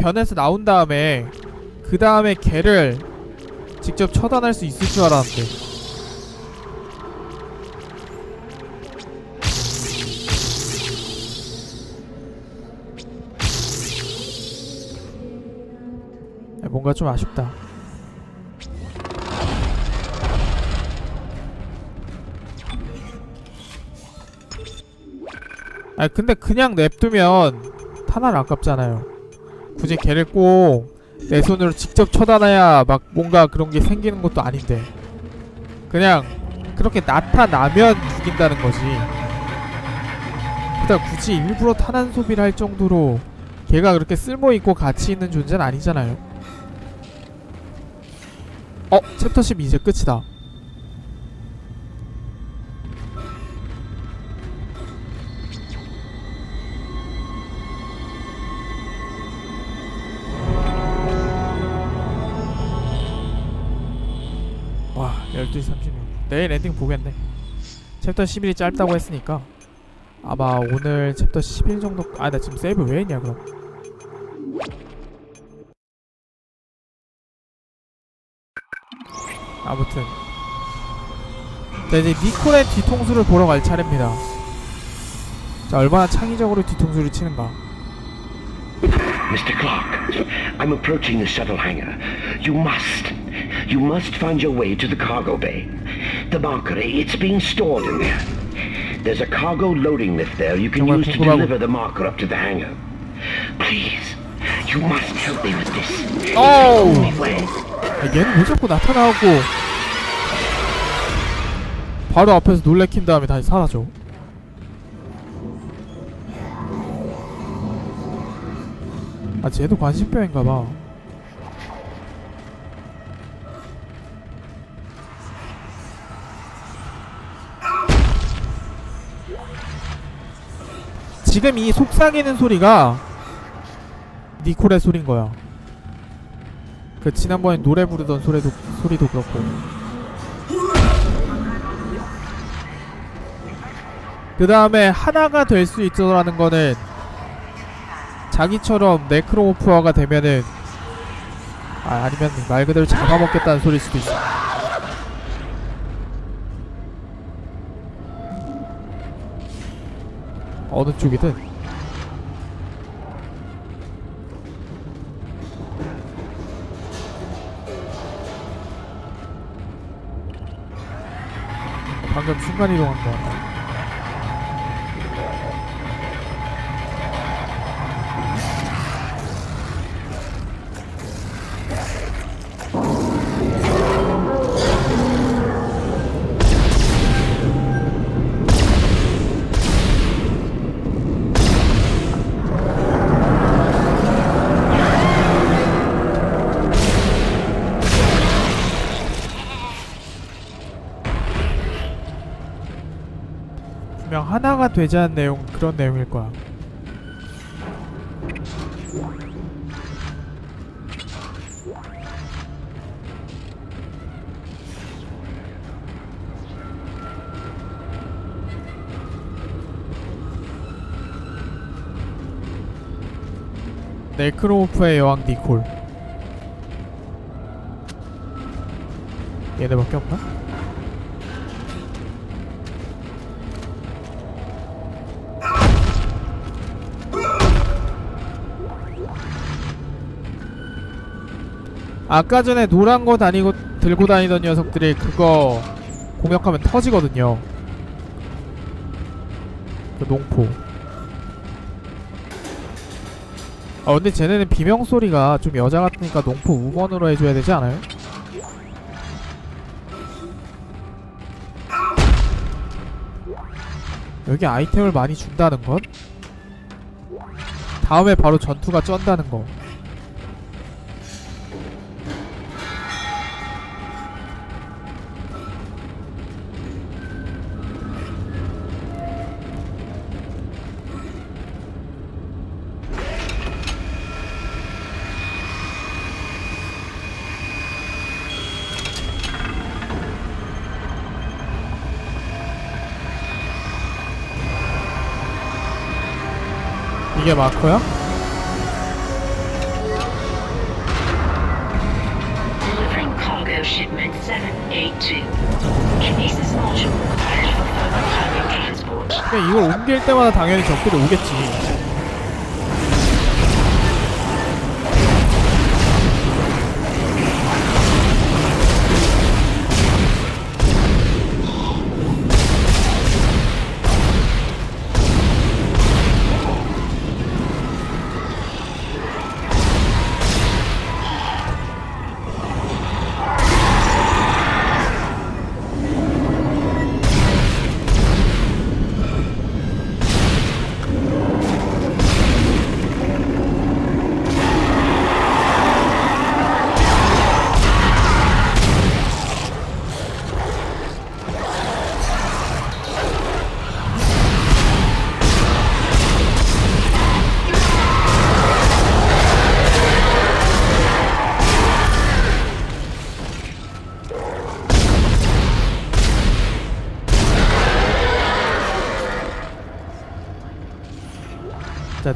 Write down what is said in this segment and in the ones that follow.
변에서 나온 다음에 그 다음에 걔를 직접 처단할 수 있을 줄 알았는데. 야, 뭔가 좀 아쉽다. 아 근데 그냥 냅두면 탄알 아깝잖아요 굳이 걔를 꼭 내 손으로 직접 쳐다놔야 막 뭔가 그런 게 생기는 것도 아닌데. 그냥 그렇게 나타나면 죽인다는 거지. 그다 굳이 일부러 탄환 소비를 할 정도로 걔가 그렇게 쓸모 있고 가치 있는 존재는 아니잖아요. 어? 챕터 10 이제 끝이다 내일 엔딩 보겠네. 챕터 11이 짧다고 했으니까. 아마 오늘 챕터 11 정도 아 나 지금 세이브 왜 했냐 그럼. 아무튼. 자 이제 니콜의 뒤통수를 보러 갈 차례입니다. 자 얼마나 창의적으로 뒤통수를 치는가. Mr. Clark, I'm approaching the shuttle hangar. You must, you must find your way to the cargo bay. The marker, it's being stored in there. There's a cargo loading lift there you can 정말 use to 궁금하고. deliver the marker up to the hangar. Please, you must help me with this. Oh! Only way. 아, 얘는 왜 자꾸 나타나고 바로 앞에서 놀래킨 다음에 다시 사라져 아 쟤도 관심병인가봐 지금 이 속삭이는 소리가 니콜의 소린 거야 그 지난번에 노래 부르던 소리도 소리도 그렇고 그 다음에 하나가 될 수 있어라는 거는 자기처럼 네크로모프어가 되면은 아 아니면 말 그대로 잡아먹겠다는 소리일 수도 있어. 어느 쪽이든 방금 순간 이동한 거 같다. 하나가 되자는 내용 그런 내용일 거야. 네크로모프의 여왕 니콜 얘네밖에 없나? 아까 전에 노란 거 다니고 들고 다니던 녀석들이 그거 공격하면 터지거든요. 그 농포. 아 근데 쟤네는 비명 소리가 좀 여자 같으니까 농포 우먼으로 해줘야 되지 않아요? 여기 아이템을 많이 준다는 건 다음에 바로 전투가 쩐다는 거. 이게 마커야? 이거 옮길 때마다 당연히 적들이 오겠지.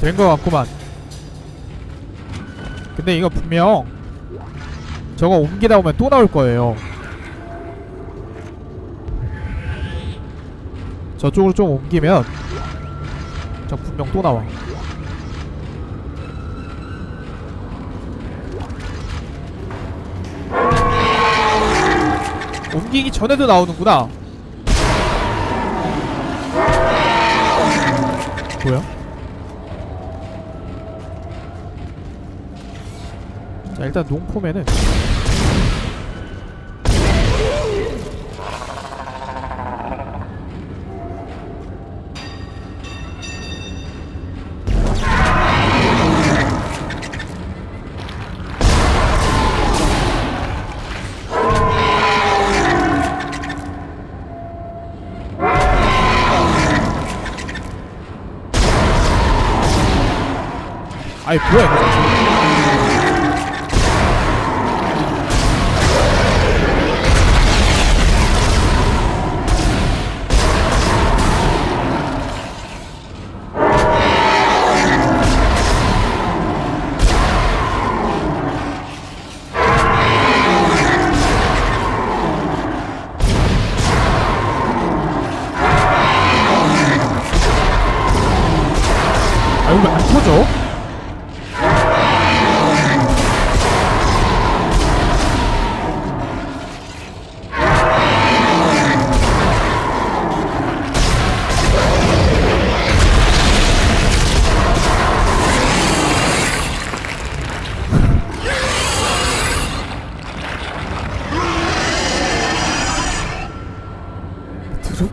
된 거 같구만. 근데 이거 분명 저거 옮기다 보면 또 나올 거예요. 저쪽으로 좀 옮기면 저 분명 또 나와. 옮기기 전에도 나오는구나. 뭐야? 자 일단 농포면은 아이 뭐야 이거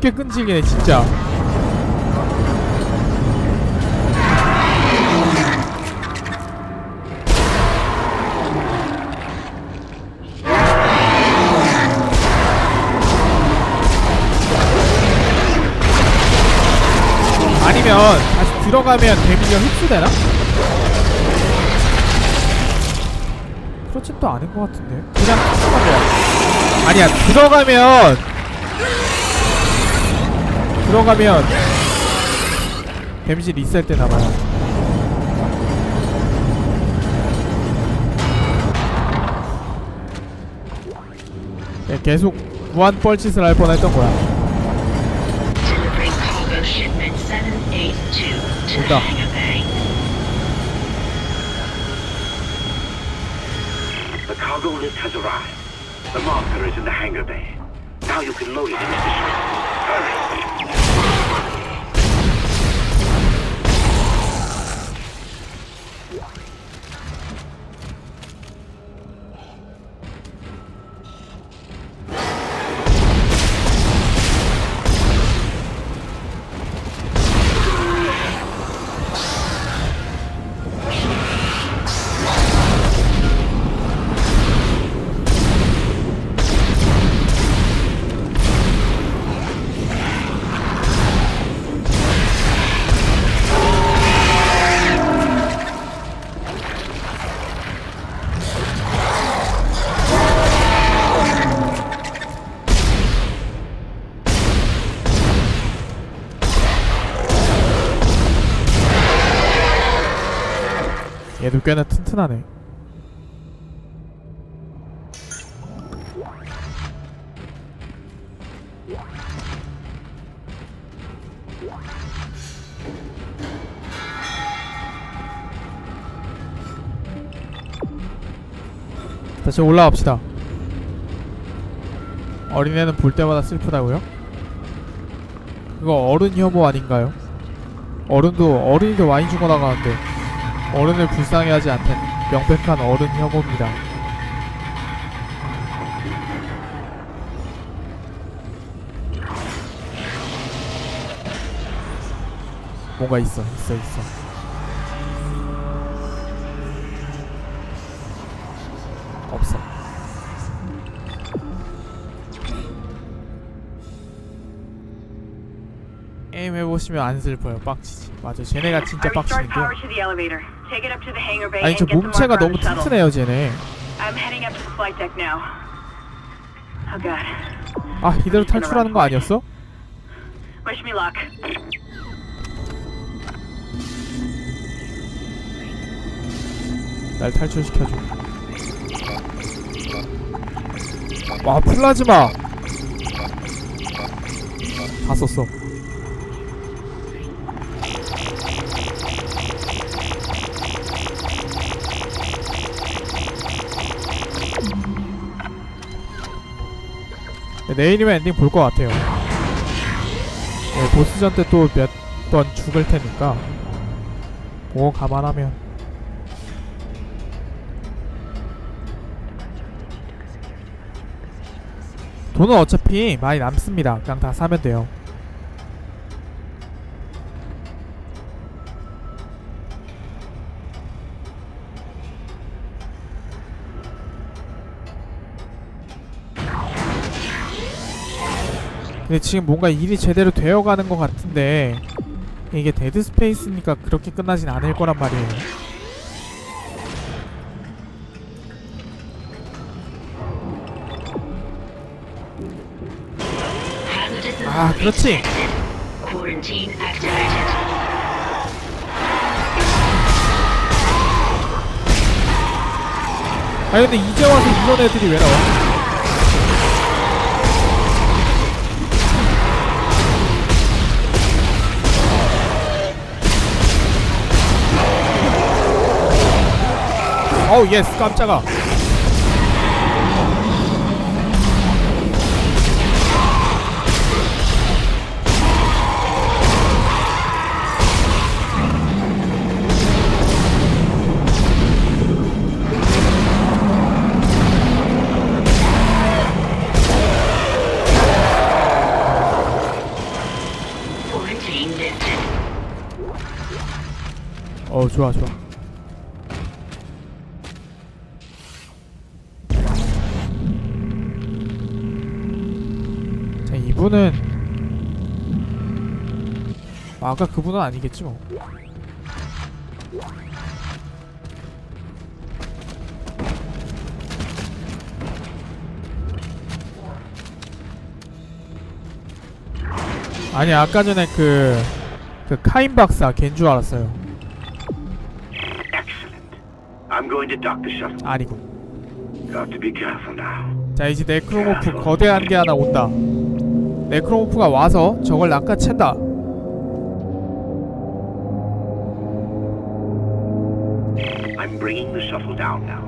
더럽게 끈질기네 진짜. 아니면 다시 들어가면 데미지가 흡수되나? 그렇진 또 않은 것 같은데. 그냥 들어가면. 아니야 들어가면 들어가면 데미지 리셋 되나봐요 네, 계속 무한 뻘짓을 할 뻔했던 거야 Delivering cargo shipment 782 to 온다. Hangar Bay. The cargo lift has arrived. The marker is in the hangar bay. Now you can load it into the ship. Hurry! Yeah. 얘도 꽤나 튼튼하네 다시 올라갑시다 어린애는 볼 때마다 슬프다고요? 그거 어른 혐오 아닌가요? 어른도 어른이도 많이 죽어나가는데 어른을 불쌍해하지 않는 명백한 어른 혐오입니다. 뭔가 있어, 있어, 있어. 없어. 게임 해보시면 안 슬퍼요. 빡치지. 맞아. 쟤네가 진짜 빡치는데. Power to the elevator. Take it up to the hangar bay 아니 and 저 get the 몸체가 marker on 너무 the shuttle. 튼튼해요, 쟤네. I'm heading up to the flight deck now. Oh god. 아 이대로 탈출하는 거 아니었어? Wish me luck. 날 탈출시켜줘. 와 플라즈마. 다 썼어. 내일이면 엔딩 볼 것 같아요. 네, 보스전 때 또 몇 번 죽을 테니까 그거 감안하면 돈은 어차피 많이 남습니다. 그냥 다 사면 돼요. 근데 지금 뭔가 일이 제대로 되어가는 것 같은데 이게 데드 스페이스니까 그렇게 끝나진 않을 거란 말이에요. 아, 그렇지. 아니 근데 이제 와서 이런 애들이 왜 나와? 어우 예스 깜짝아. 어 좋아 좋아 아, 아까 그분은 아니겠지 뭐 아니 아까 전에 그 그 카인 박사 걘 줄 알았어요 Excellent. I'm going to dock the shuttle. 아니고 Got to be careful now. 자 이제 네크로모프 거대한 게 하나 온다 네크로모프가 와서 저걸 낚아챈다 down now.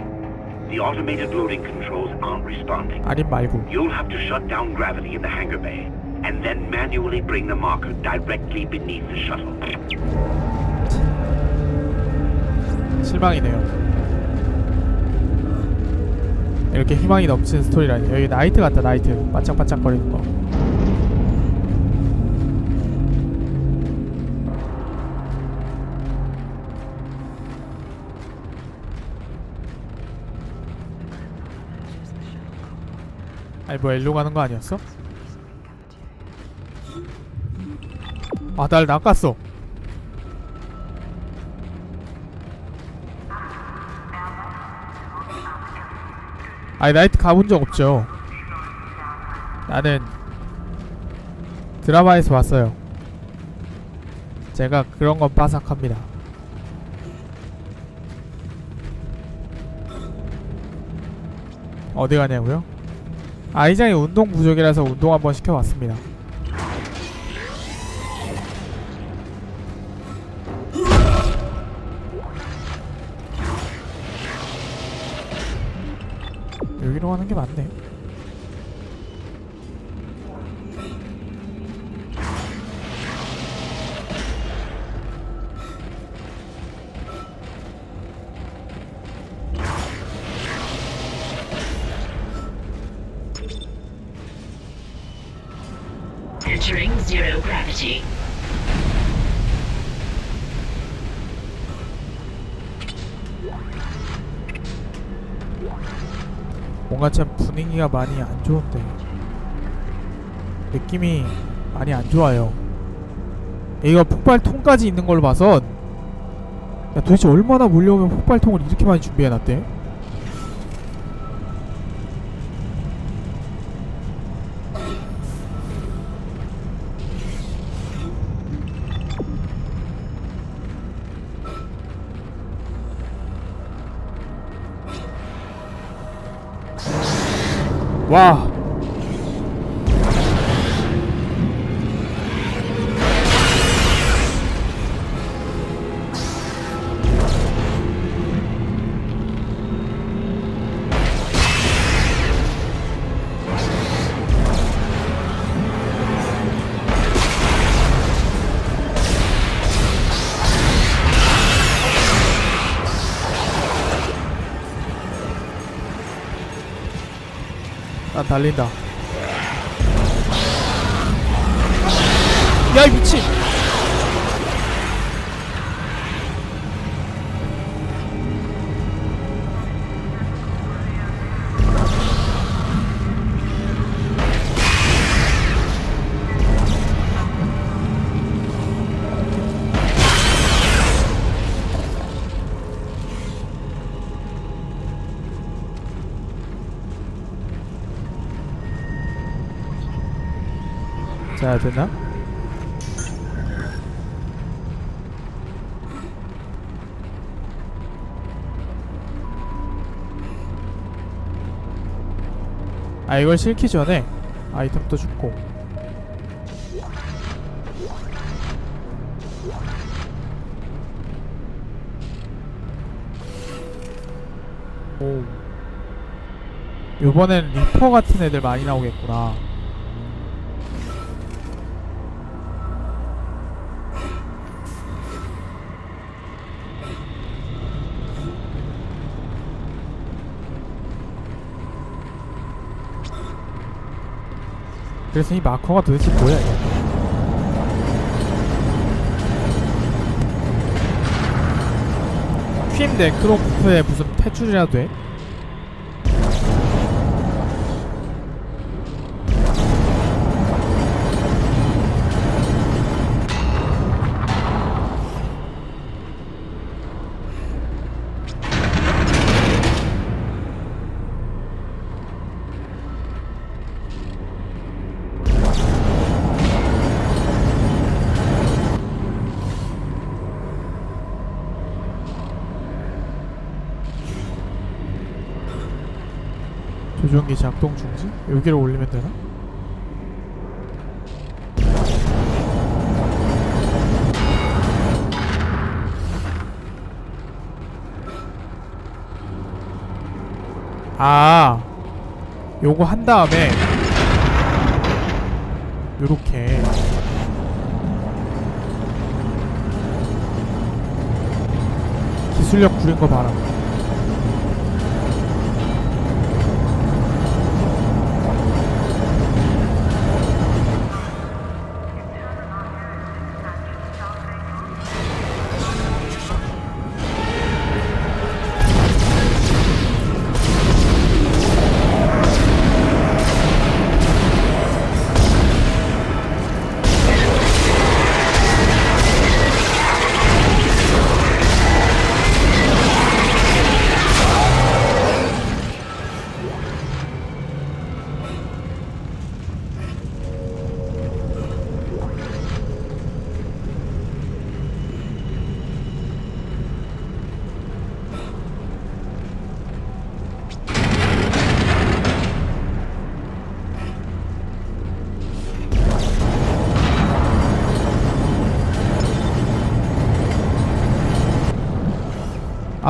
The automated loading controls aren't responding. 아님 말고 You'll have to shut down gravity in the hangar bay, and then manually bring the marker directly beneath the shuttle. 실망이네요 이렇게 희망이 넘치는 스토리라니 여기 나이트 같다 나이트 반짝반짝거리는 거 아니 뭐야 일로 가는 거 아니었어? 아 날 낚았어 아니 나이트 가본 적 없죠 나는 드라마에서 봤어요 제가 그런 건 빠삭합니다 어디 가냐고요? 아이장이 운동 부족이라서 운동 한번 시켜봤습니다 여기로 가는 게 맞네. Gravity. 뭔가 참 분위기가 많이 안 좋은데 느낌이 많이 안 좋아요. 얘가 폭발통까지 있는 걸로 봐선 야 도대체 얼마나 몰려오면 폭발통을 이렇게 많이 준비해놨대? 와 달린다. 야, 이 미친! 자, 됐나? 아, 이걸 실기 전에 아이템도 줍고. 오. 요번엔 리퍼 같은 애들 많이 나오겠구나. 그래서 이 마커가 도대체 뭐야 이거 퀸 네크로프의 무슨 패출이라도 돼? 여기로 올리면 되나? 아 요거 한 다음에 요렇게 기술력 구린 거 봐라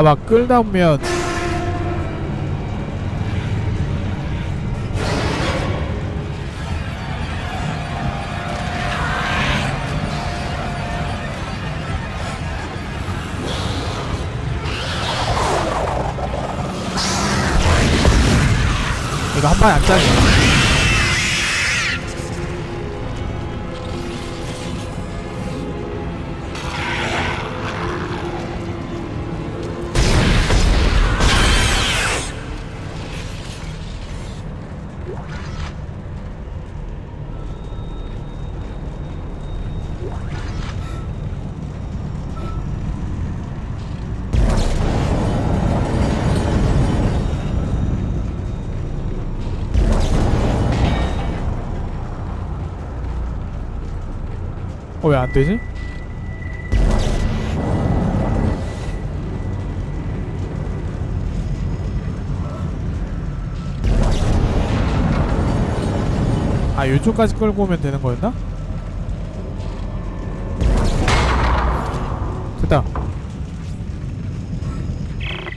아마 끌다 보면 이거 한 방에 안 짜네. 어 왜 안 되지? 아 요쪽까지 끌고 오면 되는 거였나? 됐다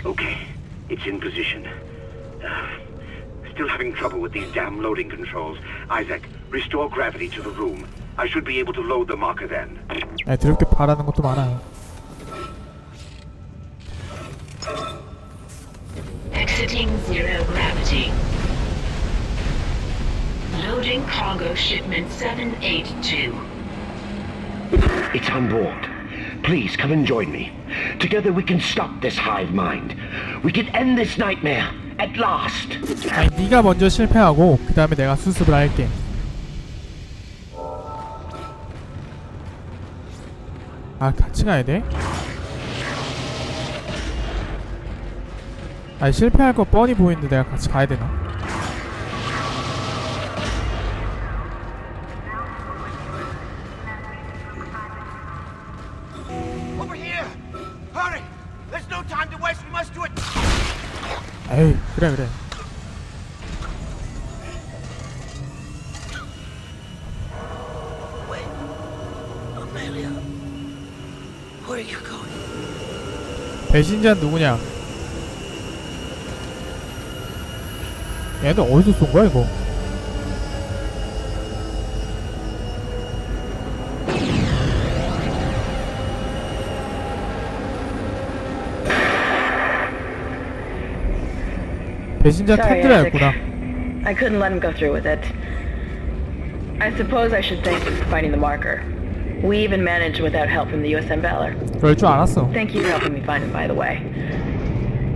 Okay, it's in position. Uh, still having trouble with these damn loading controls. Isaac, restore gravity to the room. I should be able to load the marker then. 아 드럽게 바라는 것도 많아요 Exiting zero gravity. Loading cargo shipment 782. It's on board. Please come and join me. Together we can stop this hive mind. We can end this nightmare at last. 아니 네가 먼저 실패하고 그 다음에 내가 수습을 할게 아 같이 가야 돼? 아니 실패할 거 뻔히 보이는데 내가 같이 가야 되나? 배신자는 누구냐? 얘는 어디서 쏜 거야 이거? 배신자 텐드라였구나. I couldn't let him go through with it. I suppose I should thank you for finding the marker. We even managed without help from the USM Valor. 그럴 줄 알았어. Thank you for helping me find him, by the way.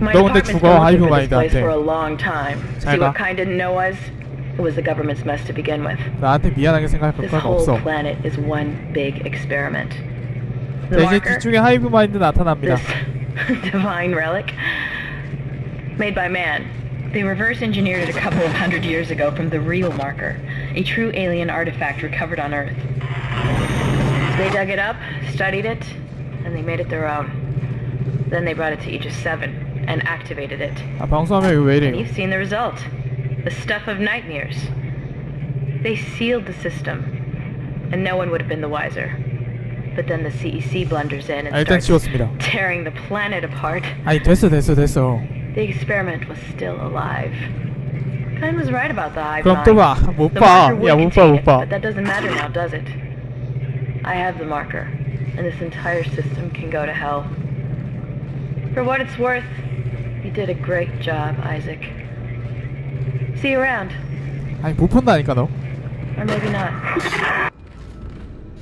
My 너 근데 department's 죽어, been looking 하이브 for this place 마인드한테. for a long time. 잘 See 가. what kind didn't know us? It was the government's mess to begin with. 나한테 미안하게 생각할 This 건 whole 없어. planet is one big experiment. 자, The 이제 marker, 뒤쪽에 하이브 마인드 나타납니다. this divine relic, made by man. They reverse engineered it a couple of hundred years ago from the real marker, a true alien artifact recovered on Earth. They dug it up, studied it, and they made it their own. Then they brought it to Aegis 7 and activated it. 아 방송하면 이거 왜 And 이래요? you've seen the result. The stuff of nightmares. They sealed the system, and no one would have been the wiser. But then the CEC blunders in and 아, 일단 starts 지웠습니다. tearing the planet apart. 아니 됐어 됐어 됐어. The experiment was still alive. Kine was right about the hive 그럼 mind. 또 봐. 못 The 봐. marker would 야 못 봐 contain 못 it, 봐. but that doesn't matter now, does it? I have the marker, and this entire system can go to hell. For what it's worth, you did a great job, Isaac. See you around, 아니 못 본다니까 너. or maybe not.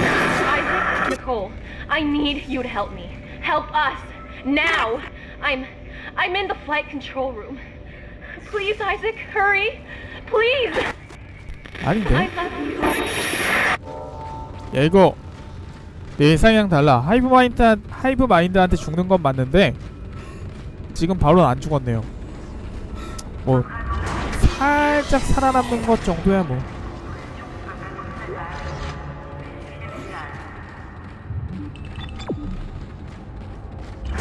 Isaac, Nicole, I need you to help me. Help us. Now. I'm I'm in the flight control room. Please, Isaac, hurry. Please. I 아닌데? love you. 야 이거 내 예상이랑 달라. 하이브 마인드 하이브 마인드한테 죽는 건 맞는데 지금 바로는 안 죽었네요. 뭐 살짝 살아남는 것 정도야 뭐.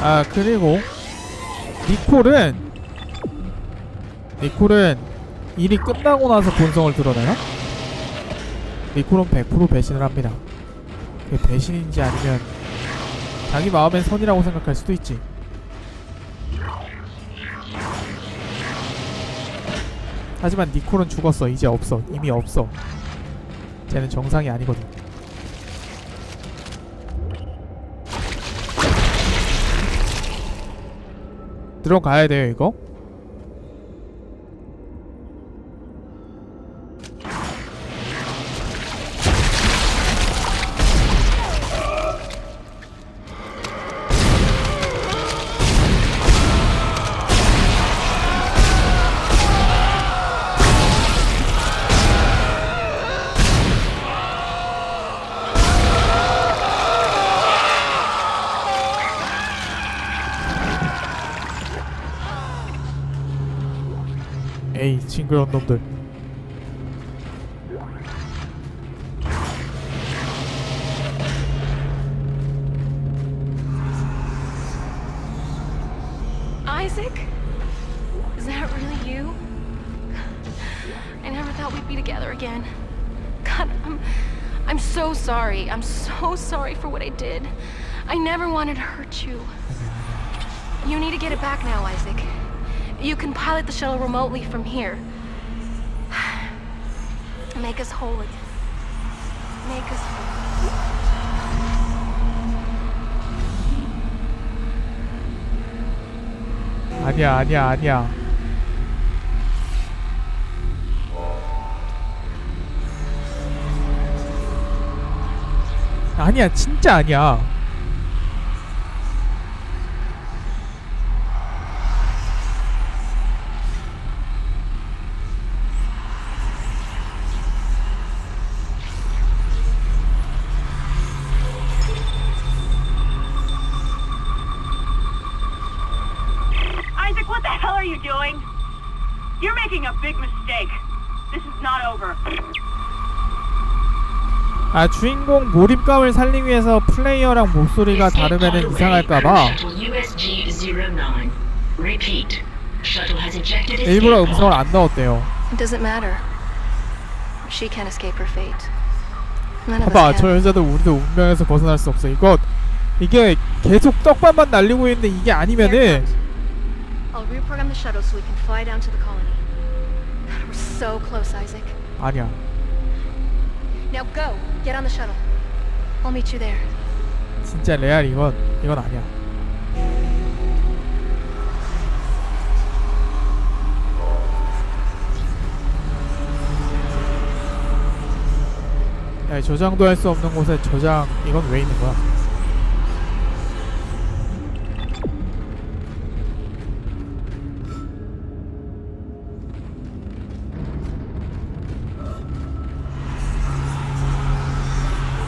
아 그리고 니콜은 니콜은 일이 끝나고 나서 본성을 드러내나? 니콜은 100% 배신을 합니다. 그게 배신인지 아니면 자기 마음엔 선이라고 생각할 수도 있지. 하지만 니콜은 죽었어. 이제 없어. 이미 없어. 쟤는 정상이 아니거든. 들어가야 돼요, 이거? Isaac? Is that really you? I never thought we'd be together again. God, I'm... I'm so sorry. I'm so sorry for what I did. I never wanted to hurt you. You need to get it back now, Isaac. You can pilot the shuttle remotely from here. Make us whole again. Make us whole. 아니야 아니야 아니야 아니야 진짜 아니야 아 주인공 몰입감을 살리기 위해서 플레이어랑 목소리가 다르면은 이상할까봐 USG-09. Repeat. Shuttle has ejected its 일부러. 음성을 안 넣었대요 It doesn't matter. She can't escape her fate. None of 봐봐 저. 여자도 우리도 운명에서 벗어날 수 없어 이거 이게 계속 떡밥만 날리고 있는데 이게 아니면은 comes. I'll reprogram the shuttle so we can fly down to the colony. So close, Isaac. 아니야 Now go. Get on the shuttle. I'll meet you there. 진짜 레알 이건 이건 아니야 야, 저장도 할 수 없는 곳에 저장 이건 왜 있는 거야?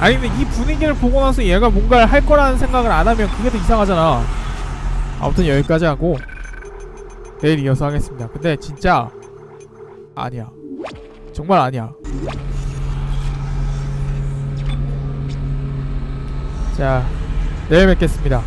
아니 근데 이 분위기를 보고 나서 얘가 뭔가를 할 거라는 생각을 안 하면 그게 더 이상하잖아. 아무튼 여기까지 하고 내일 이어서 하겠습니다. 근데 진짜 아니야. 정말 아니야. 자 내일 뵙겠습니다